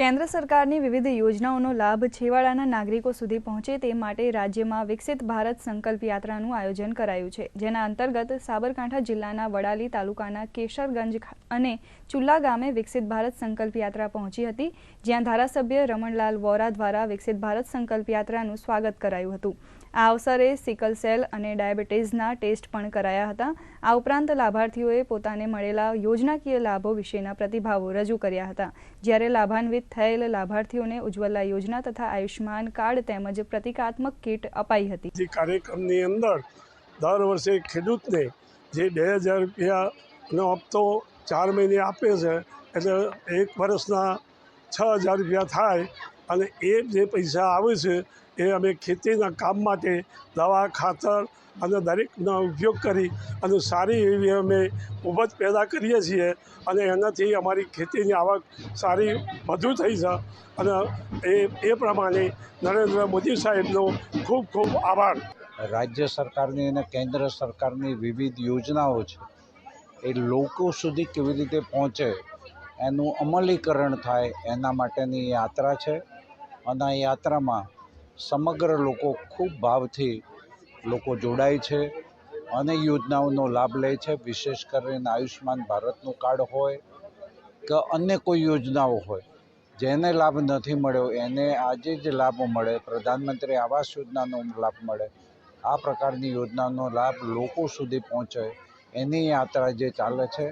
કેન્દ્ર સરકારની વિવિધ યોજનાઓનો લાભ છેવાડાના નાગરિકો સુધી પહોંચે તે માટે રાજ્યમાં વિકસિત ભારત સંકલ્પ યાત્રાનું આયોજન કરાયું છે, જેના અંતર્ગત સાબરકાંઠા જિલ્લાના વડાલી તાલુકાના કેશરગંજ અને ચુલ્લા ગામે વિકસિત ભારત સંકલ્પ યાત્રા પહોંચી હતી, જ્યાં ધારાસભ્ય રમણલાલ વોરા દ્વારા વિકસિત ભારત સંકલ્પ યાત્રાનું સ્વાગત કરાયું હતું. આ અવસરે સિકલ સેલ અને ડાયાબિટીસના ટેસ્ટ પણ કરાયા હતા. આ ઉપરાંત લાભાર્થીઓએ પોતાને મળેલા યોજનાકીય લાભો વિશેના પ્રતિભાવો રજૂ કર્યા હતા. જ્યારે લાભાન્વિત થયેલ લાભાર્થીઓને ઉજ્જવલા યોજના તથા આયુષ્માન કાર્ડ તેમજ પ્રતિકાત્મક કીટ અપાઈ હતી. કાર્યક્રમની અંદર દર વર્ષે ખેડૂતને જે બે હજાર રૂપિયાનો હપ્તો ચાર મહિને આપે છે, એટલે એક વર્ષના છ હજાર રૂપિયા થાય અને એ જે પૈસા આવે છે, એ અમે ખેતીના કામ માટે દવા, ખાતર અને દરેકનો ઉપયોગ કરી અને સારી એવી અમે ઉપજ પેદા કરીએ છીએ અને એનાથી અમારી ખેતીની આવક સારી વધુ થઈ છે. અને એ એ પ્રમાણે નરેન્દ્ર મોદી સાહેબનો ખૂબ ખૂબ આભાર. રાજ્ય સરકારની અને કેન્દ્ર સરકારની વિવિધ યોજનાઓ છે, એ લોકો સુધી કેવી રીતે પહોંચે, એનું અમલીકરણ થાય, એના માટેની યાત્રા છે. અને આ યાત્રામાં સમગ્ર લોકો ખૂબ ભાવથી લોકો જોડાય છે અને યોજનાઓનો લાભ લે છે. વિશેષ કરીને આયુષ્માન ભારતનું કાર્ડ હોય કે અન્ય કોઈ યોજનાઓ હોય, જેને લાભ નથી મળ્યો, એને આજે જ લાભ મળે. પ્રધાનમંત્રી આવાસ યોજનાનો લાભ મળે. આ પ્રકારની યોજનાનો લાભ લોકો સુધી પહોંચે. એની યાત્રા જે ચાલે છે